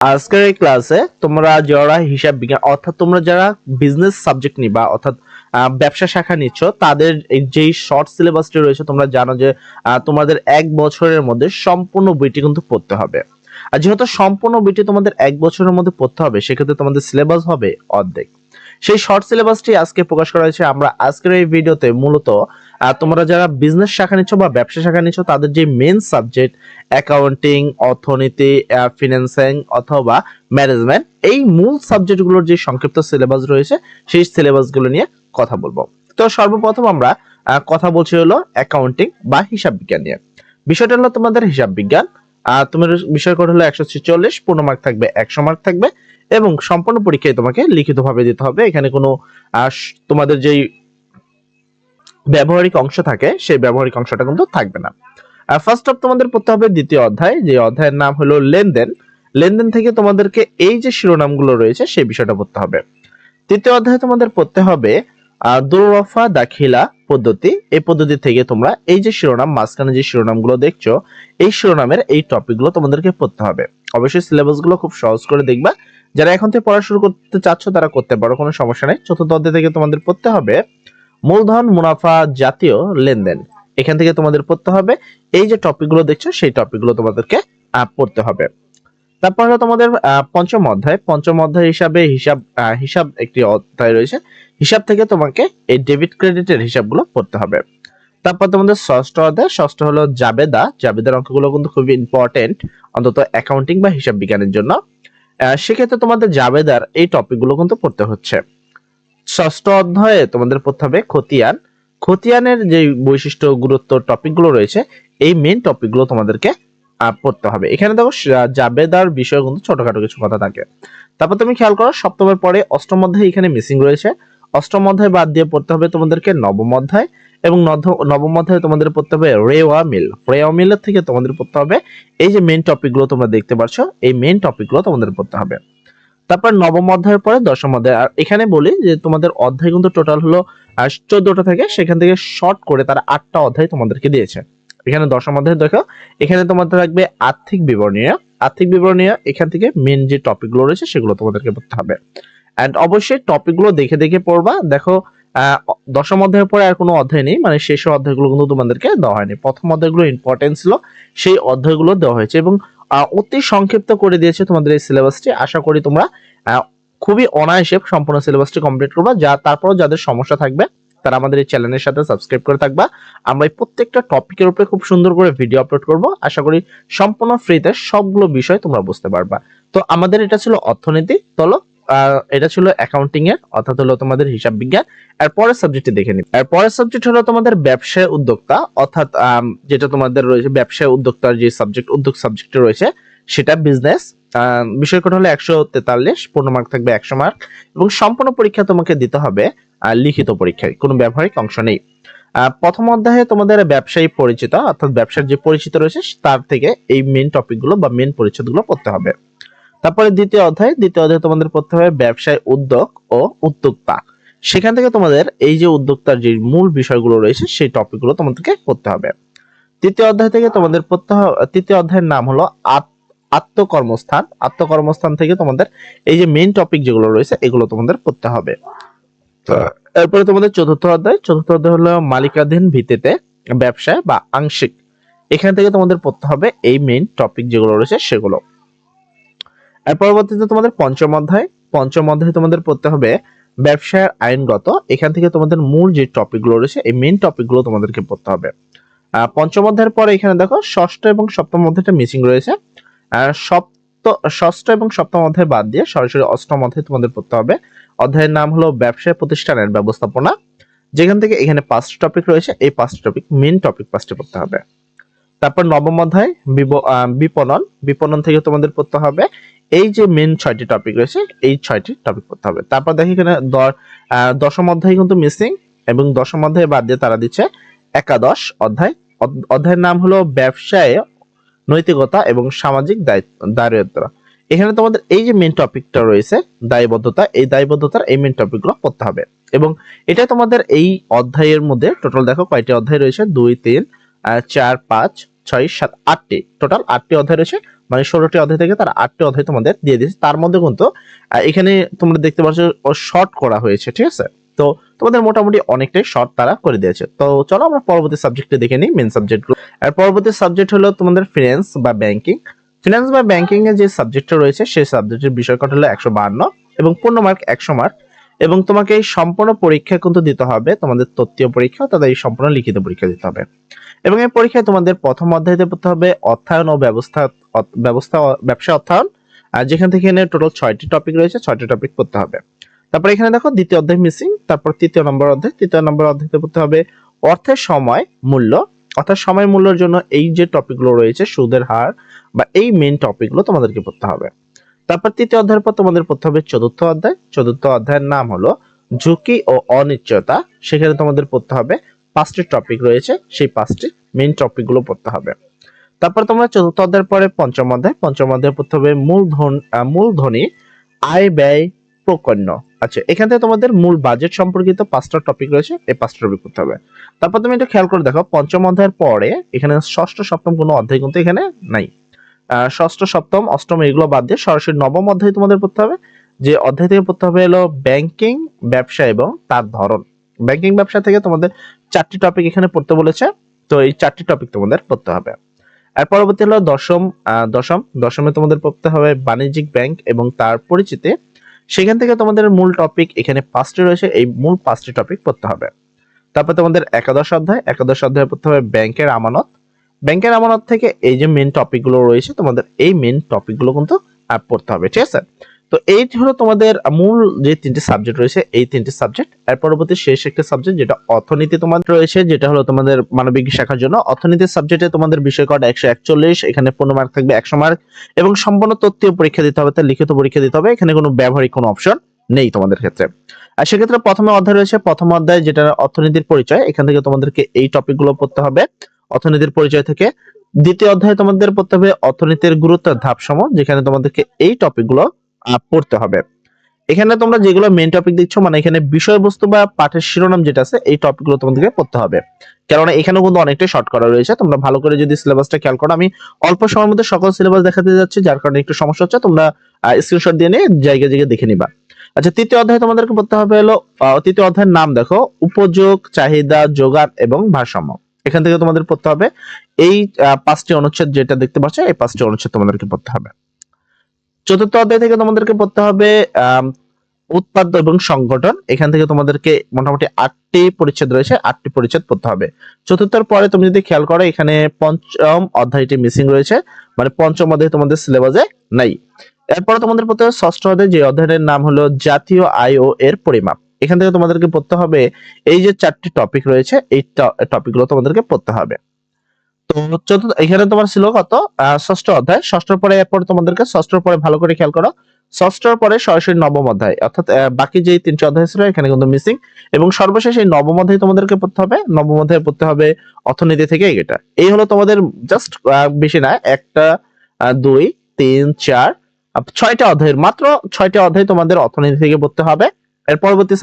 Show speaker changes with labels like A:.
A: আজকের এই ক্লাসে তোমরা যারা হিসাব বিজ্ঞান, অর্থাৎ তোমরা যারা বিজনেস সাবজেক্ট নিবা, অর্থাৎ ব্যবসা শাখা নিচ্ছ, তাদের যেই শর্ট সিলেবাসটি রয়েছে, তোমরা জানো যে তোমাদের এক বছরের মধ্যে সম্পূর্ণ বইটি কিন্তু পড়তে হবে। আর যেহেতু সম্পূর্ণ বইটি তোমাদের এক বছরের মধ্যে পড়তে হবে, সেক্ষেত্রে তোমাদের সিলেবাস হবে অর্ধেক। সেই শর্ট সিলেবাসটি আজকে প্রকাশ করা হয়েছে, আমরা আজকের এই ভিডিওতে মূলত তোমরা যারা বিজনেস শাখা নিচ্ছ বা ব্যবসা শাখা নিচ্ছ, তাদের যে মেন সাবজেক্ট অ্যাকাউন্টিং অর্থনীতি ফিন্যান্সিং অথবা ম্যানেজমেন্ট এই মূল সাবজেক্টগুলোর যে সংক্ষিপ্ত সিলেবাস রয়েছে, সেই সিলেবাসগুলো নিয়ে কথা বলব। তো সর্বপ্রথম আমরা কথা বলছি হলো অ্যাকাউন্টিং বা হিসাব বিজ্ঞান নিয়ে। বিষয়টা হলো তোমাদের হিসাব বিজ্ঞান। আর তোমার বিষয় কোড হলো একশো ছেচল্লিশ, পূর্ণ মার্ক থাকবে একশো মার্ক থাকবে এবং সম্পূর্ণ পরীক্ষায় তোমাকে লিখিতভাবে দিতে হবে। এখানে কোনো তোমাদের যেই ব্যবহারিক অংশ থাকে, সেই ব্যবহারিক অংশটা কিন্তু থাকবে না। ফার্স্ট অফ তোমাদের পড়তে হবে দ্বিতীয় অধ্যায়, যে অধ্যায়ের নাম হলো লেনদেন। লেনদেন থেকে তোমাদেরকে এই যে শিরোনামগুলো রয়েছে, সেই বিষয়টা পড়তে হবে। তৃতীয় অধ্যায়ে তোমাদের পড়তে হবে দুরফা দাখিলা পদ্ধতি। এই পদ্ধতি থেকে তোমরা এই যে শিরোনাম, মাঝখানে যে শিরোনামগুলো দেখছ, এই শিরোনামের এই টপিকগুলো তোমাদেরকে পড়তে হবে। অবশ্যই সিলেবাসগুলো খুব সহজ করে দেখবা। যারা এখন থেকে পড়া শুরু করতে চাচ্ছ, তারা করতে পারো, কোনো সমস্যা নেই। চতুর্থ অধ্যায় থেকে তোমাদের পড়তে হবে মূলধন মুনাফা জাতীয় লেনদেন। এখান থেকে তোমাদের পড়তে হবে, এই যে টপিকগুলো দেখছ, সেই টপিকগুলো তোমাদেরকে পড়তে হবে। তারপর হলো তোমাদের পঞ্চম অধ্যায়। পঞ্চম অধ্যায় হিসাবে হিসাব হিসাব একটি অধ্যায় রয়েছে। হিসাব থেকে তোমাকে এই ডেবিট ক্রেডিটের হিসাবগুলো পড়তে হবে। তারপর তোমাদের ষষ্ঠ অধ্যায়। ষষ্ঠ হলো জাবেদা। জাবেদার অঙ্কগুলো কিন্তু খুবই ইম্পর্টেন্ট অন্তত অ্যাকাউন্টিং বা হিসাব বিজ্ঞানের জন্য। সেক্ষেত্রে তোমাদের জাবেদার এই টপিকগুলো কিন্তু পড়তে হচ্ছে। ষষ্ঠ অধ্যায়ে তোমাদের পড়তে হবে খতিয়ান। খতিয়ানের যে বৈশিষ্ট্য, গুরুত্ব টপিকগুলো রয়েছে, এই মেন টপিকগুলো তোমাদেরকে পড়তে হবে। এখানে দেখো জাবেদার বিষয়ে কিন্তু ছোটখাটো কিছু কথা থাকে। তারপর তুমি খেয়াল করো, সপ্তমের পরে অষ্টম অধ্যায় এখানে মিসিং রয়েছে। অষ্টম অধ্যায় বাদ দিয়ে পড়তে হবে তোমাদেরকে নবম অধ্যায় এবং নবম অধ্যায়ে তোমাদের পড়তে হবে রেওয়া মিল। রেওয়া মিলের থেকে তোমাদের পড়তে হবে। এই যে মেন টপিকগুলো তোমরা দেখতে পাচ্ছ এই মেন টপিকগুলো তোমাদের পড়তে হবে। তারপর নবম অধ্যায়ের পরে দশম অধ্যায়। আর এখানে বলি যে তোমাদের অধ্যায় কিন্তু টোটাল হলো চোদ্দটা থেকে সেখান থেকে শর্ট করে তারা আটটা অধ্যায় তোমাদেরকে দিয়েছে। এখানে দশম অধ্যায় দেখো, এখানে তোমাদের থাকবে আর্থিক বিবরণীয়। আর্থিক বিবরণীয়, এখান থেকে মেন যে টপিকগুলো রয়েছে সেগুলো তোমাদেরকে পড়তে হবে। এন্ড অবশ্যই টপিকগুলো দেখে দেখে পড়বা। দেখো দশম অধ্যায়ের পরে আর কোনো অধ্যায় নেই মানে সেই শেষ অধ্যায়গুলো কিন্তু তোমাদেরকে দেওয়া হয়নি। প্রথম অধ্যায়গুলো ইম্পর্টেন্ট ছিল, সেই অধ্যায়গুলো দেওয়া হয়েছে এবং অতি সংক্ষিপ্ত করে দিয়েছে তোমাদের এই সিলেবাসটি আশা করি তোমরা খুবই অনায়াসে সম্পূর্ণ সিলেবাসটি কমপ্লিট করবা। যা তারপরও যাদের সমস্যা থাকবে তারা আমাদের এই চ্যানেলের সাথে সাবস্ক্রাইব করে থাকবা। আমরা এই প্রত্যেকটা টপিকের উপরে খুব সুন্দর করে ভিডিও আপলোড করব। আশা করি সম্পূর্ণ ফ্রিতে সবগুলো বিষয় তোমরা বুঝতে পারবা। তো আমাদের এটা ছিল অর্থনীতি। আহ, এটা ছিল অ্যাকাউন্টিং এর, অর্থাৎ হলো তোমাদের হিসাব বিজ্ঞান। আর পরের সাবজেক্টটি দেখে নিই। আর পরের সাবজেক্ট হলো তোমাদের ব্যবসায় উদ্যোক্তা, অর্থাৎ যেটা তোমাদের রয়েছে, ব্যবসায় উদ্যোক্তার যে সাবজেক্ট উদ্যোগ সাবজেক্ট রয়েছে, সেটা বিজনেস বিষয় কোড হলো একশো তেতাল্লিশ, পূর্ণ মার্ক থাকবে একশো মার্ক এবং সম্পূর্ণ পরীক্ষা তোমাকে দিতে হবে লিখিত পরীক্ষায়, কোনো ব্যবহারিক অংশ নেই। প্রথম অধ্যায়ে তোমাদের ব্যবসায়ী পরিচিত, অর্থাৎ ব্যবসার যে পরিচিত রয়েছে, তার থেকে এই মেন টপিকগুলো বা মেন পরিচ্ছেদগুলো পড়তে হবে। তারপরে দ্বিতীয় অধ্যায় দ্বিতীয় অধ্যায়ে তোমাদের পড়তে হবে ব্যবসায় উদ্যোগ ও উদ্যোক্তা। সেখান থেকে তোমাদের এই যে উদ্যোক্তার যে মূল বিষয়গুলো রয়েছে সেই টপিকগুলো তোমাদেরকে পড়তে হবে। তৃতীয় অধ্যায় থেকে তোমাদের পড়তে হবে তৃতীয় অধ্যায়ের নাম হলো আত- আত্মকর্মস্থান। আত্মকর্মস্থান থেকে তোমাদের এই যে মেইন টপিক যেগুলো রয়েছে এগুলো তোমাদের পড়তে হবে। এরপরে তোমাদের চতুর্থ অধ্যায় চতুর্থ অধ্যায় হলো মালিকাধীন ভিত্তিতে ব্যবসা বা আংশিক। এখান থেকে তোমাদের পড়তে হবে এই মেইন টপিক যেগুলো রয়েছে সেগুলো। এর পরবর্তীতে তোমাদের পঞ্চম অধ্যায়। পঞ্চম অধ্যায়ে তোমাদের পড়তে হবে ব্যবসায় আইনগত। এখান থেকে তোমাদের মূল যে টপিকগুলো রয়েছে, এই মেইন টপিকগুলো তোমাদেরকে পড়তে হবে। পঞ্চম অধ্যায়ের পরে এখানে দেখো, ষষ্ঠ এবং সপ্তম অধ্যায়টা মিসিং রয়েছে। আর সপ্ত, ষষ্ঠ এবং সপ্তম অধ্যায় বাদ দিয়ে সরাসরি অষ্টম অধ্যায় তোমাদের পড়তে হবে। অধ্যায়ের নাম হলো ব্যবসায় প্রতিষ্ঠানের ব্যবস্থাপনা। যেখান থেকে এখানে পাঁচটি টপিক রয়েছে, এই পাঁচটি টপিক মেইন টপিক পাঁচটি পড়তে হবে। তারপর নবম অধ্যায় বিপণন। বিপণন থেকে তোমাদের পড়তে হবে। এই যে মেন ছয়টি টপিক রয়েছে, এই ছয়টি টপিক পড়তে হবে। তারপর দেখি এখানে দশম অধ্যায় কিন্তু মিসিং এবং দশম অধ্যায় বাদ দিয়ে তারা দিচ্ছে একাদশ অধ্যায়। অধ- অধ্যায়ের নাম হলো ব্যবসায় নৈতিকতা এবং সামাজিক দায়িত্ব এখানে তোমাদের এই যে মেন টপিকটা রয়েছে, দায়বদ্ধতা, এই দায়বদ্ধতার এই মেন টপিকগুলো পড়তে হবে। এবং এটা তোমাদের এই অধ্যায়ের মধ্যে টোটাল দেখো কয়টি অধ্যায় রয়েছে? দুই, তিন চার, পাঁচ ছয়, সাত, আটটি। টোটাল আটটি অধ্যায় রয়েছে। মানে ষোলোটি অধ্যায় থেকে তারা আটটি অধ্যায় তোমাদের দিয়ে দিয়েছে। তার মধ্যে কিন্তু এখানে তোমরা দেখতে পাচ্ছ শর্ট করা হয়েছে, ঠিক আছে? তো তোমাদের মোটামুটি অনেকটাই শর্ট তারা করে দিয়েছে। তো চলো আমরা পরবর্তী সাবজেক্টে দেখে নিই মেন সাবজেক্টগুলো আর পরবর্তী সাবজেক্ট হলো তোমাদের ফিনান্স বা ব্যাংকিং ফিনান্স বা ব্যাংকিং এর যে সাবজেক্টটা রয়েছে, সেই সাবজেক্টের বিষয়কট হলো একশো বাহান্ন এবং পূর্ণ মার্ক একশো মার্ক এবং তোমাকে এই সম্পূর্ণ পরীক্ষা কিন্তু দিতে হবে। তোমাদের তত্ত্বীয় পরীক্ষা তাদের এই সম্পূর্ণ লিখিত পরীক্ষা দিতে হবে। এবং এই পরীক্ষায় তোমাদের প্রথম অধ্যায়তে পড়তে হবে অর্থায়ন ও ব্যবস্থা ব্যবস্থা ব্যবসা অর্থায়ন আর যেখান থেকে এখানে টোটাল ছয়টি টপিক রয়েছে, ছয়টি টপিক পড়তে হবে। তারপর এখানে দেখো দ্বিতীয় অধ্যায় মিসিং তারপর তৃতীয় নম্বর অধ্যায়। তৃতীয় নম্বর অধ্যায়তে পড়তে হবে অর্থের সময় মূল্য। অর্থাৎ সময় মূল্যের জন্য এই যে টপিকগুলো রয়েছে, সুদের হার বা এই মেন টপিকগুলো তোমাদেরকে পড়তে হবে। তারপর তৃতীয় অধ্যায়ের পর তোমাদের পড়তে হবে চতুর্থ অধ্যায়। চতুর্থ অধ্যায়ের নাম হলো ঝুঁকি ও অনিশ্চয়তা। সেখানে তোমাদের পড়তে হবে পাঁচটি টপিক রয়েছে, সেই পাঁচটি মেইন টপিকগুলো পড়তে হবে। তারপর তোমরা চতুর্থ অধ্যায়ের পরে পঞ্চম অধ্যায় পঞ্চম অধ্যায় পড়তে হবে মূলধন মূলধনী আয় ব্যয় প্রকন্য আচ্ছা এখান থেকে তোমাদের মূল বাজেট সম্পর্কিত পাঁচটা টপিক রয়েছে, এই পাঁচটা টপিক করতে হবে। তারপর তুমি একটু খেয়াল করে দেখো, পঞ্চম অধ্যায়ের পরে এখানে ষষ্ঠ, সপ্তম কোনো অধ্যায় কিন্তু এখানে নাই। ষষ্ঠ, সপ্তম, অষ্টম, এগুলো বাদ দিয়ে সরাসরি নবম অধ্যায় তোমাদের পড়তে হবে। যে অধ্যায় থেকে পড়তে হবে হলো ব্যাংকিং ব্যবসা এবং তার ধরন। ব্যাংকিং ব্যবসা থেকে তোমাদের চারটি টপিক এখানে পড়তে বলেছে, তো এই চারটি টপিক তোমাদের পড়তে হবে। আর পরবর্তী হলো দশম দশম। দশমে তোমাদের পড়তে হবে বাণিজ্যিক ব্যাংক এবং তার পরিচিতি। সেখান থেকে তোমাদের মূল টপিক এখানে পাঁচটি রয়েছে, এই মূল পাঁচটি টপিক পড়তে হবে। তারপর তোমাদের একাদশ অধ্যায়। একাদশ অধ্যায় পড়তে হবে ব্যাংকের আমানত। ব্যাংকের আমানত থেকে এই যে মেন টপিকগুলো রয়েছে তোমাদের এই মেন টপিকগুলো কিন্তু আহ, পড়তে হবে ঠিক আছে? তো এই হলো তোমাদের মূল যে তিনটি সাবজেক্ট রয়েছে এই তিনটি সাবজেক্ট এর পরবর্তী শেষ একটা সাবজেক্ট যেটা অর্থনীতি তোমাদের রয়েছে যেটা হলো তোমাদের মানবিক শাখার জন্য। অর্থনীতি সাবজেক্টে তোমাদের বিষয় কট একশো একচল্লিশ এখানে পনেরো মার্ক থাকবে একশো মার্ক এবং সম্পূর্ণ তথ্যীয় পরীক্ষা দিতে হবে তার লিখিত পরীক্ষা দিতে হবে। এখানে কোনো ব্যবহারিক কোনো অপশন নেই তোমাদের ক্ষেত্রে। আর সেক্ষেত্রে প্রথমে অধ্যায় রয়েছে প্রথম অধ্যায় যেটা অর্থনীতির পরিচয় এখান থেকে তোমাদেরকে এই টপিকগুলো পড়তে হবে। অর্থনীতির পরিচয় থেকে দ্বিতীয় অধ্যায়ে তোমাদের পড়তে হবে অর্থনীতির গুরুত্ব ধাপ সম যেখানে তোমাদেরকে এই টপিকগুলো পড়তে হবে। এখানে তোমরা যেগুলো মেন টপিক দিচ্ছ মানে এখানে বিষয়বস্তু বা পাঠের শিরোনাম যেটা আছে, এই টপিকগুলো তোমাদেরকে পড়তে হবে। কেননা এখানেও কিন্তু অনেকটাই শর্ট করা রয়েছে। তোমরা ভালো করে যদি সিলেবাসটা খেয়াল করো, আমি অল্প সময়ের মধ্যে সকল সিলেবাস দেখাতে যাচ্ছি, যার কারণে একটু সমস্যা হচ্ছে। তোমরা স্ক্রিনশট দিয়ে নিয়ে জায়গা জায়গায় দেখে নিবা। আচ্ছা তৃতীয় অধ্যায় তোমাদেরকে পড়তে হবে হলো তৃতীয় অধ্যায়ের নাম দেখো, উপযোগ, চাহিদা, যোগান এবং ভারসাম্য। এখান থেকে তোমাদের পড়তে হবে। এই পাঁচটি অনুচ্ছেদ যেটা দেখতে পাচ্ছ, এই পাঁচটি অনুচ্ছেদ তোমাদেরকে পড়তে হবে। চতুর্থ অধ্যায় থেকে তোমাদেরকে পড়তে হবে উৎপাদ্য এবং সংগঠন। এখান থেকে তোমাদেরকে মোটামুটি আটটি পরিচ্ছেদ রয়েছে, আটটি পরিচ্ছেদ পড়তে হবে। চতুর্থর পরে তুমি যদি খেয়াল করো, এখানে পঞ্চম অধ্যায়টি মিসিং রয়েছে মানে পঞ্চম অধ্যায় তোমাদের সিলেবাসে নাই। এরপরে তোমাদের পড়তে হবে ষষ্ঠ অধ্যায়, যে অধ্যায়ের নাম হলো জাতীয় আয় ও এর পরিমাপ। এখান থেকে তোমাদেরকে পড়তে হবে, এই যে চারটি টপিক রয়েছে, এই টপিকগুলো তোমাদেরকে পড়তে হবে। তো চতুর্থ, এখানে তোমার ছিল কত? ষষ্ঠ অধ্যায়। ষষ্ঠর পরে এরপর তোমাদেরকে ষষ্ঠর পরে ভালো করে খেয়াল করো। ষষ্ঠর পরে সরাসরি নবম অধ্যায়, অর্থাৎ বাকি যে তিনটি অধ্যায় ছিল, এখানে কিন্তু মিসিং এবং সর্বশেষ এই নবম অধ্যায় তোমাদেরকে পড়তে হবে। নবম অধ্যায় পড়তে হবে অর্থনীতি থেকে এটা এই হলো তোমাদের জাস্ট বেশি না, একটা দুই, তিন, চার ছয়টা অধ্যায়ের। মাত্র ছয়টা অধ্যায় তোমাদের অর্থনীতি থেকে পড়তে হবে। এর পরবর্তী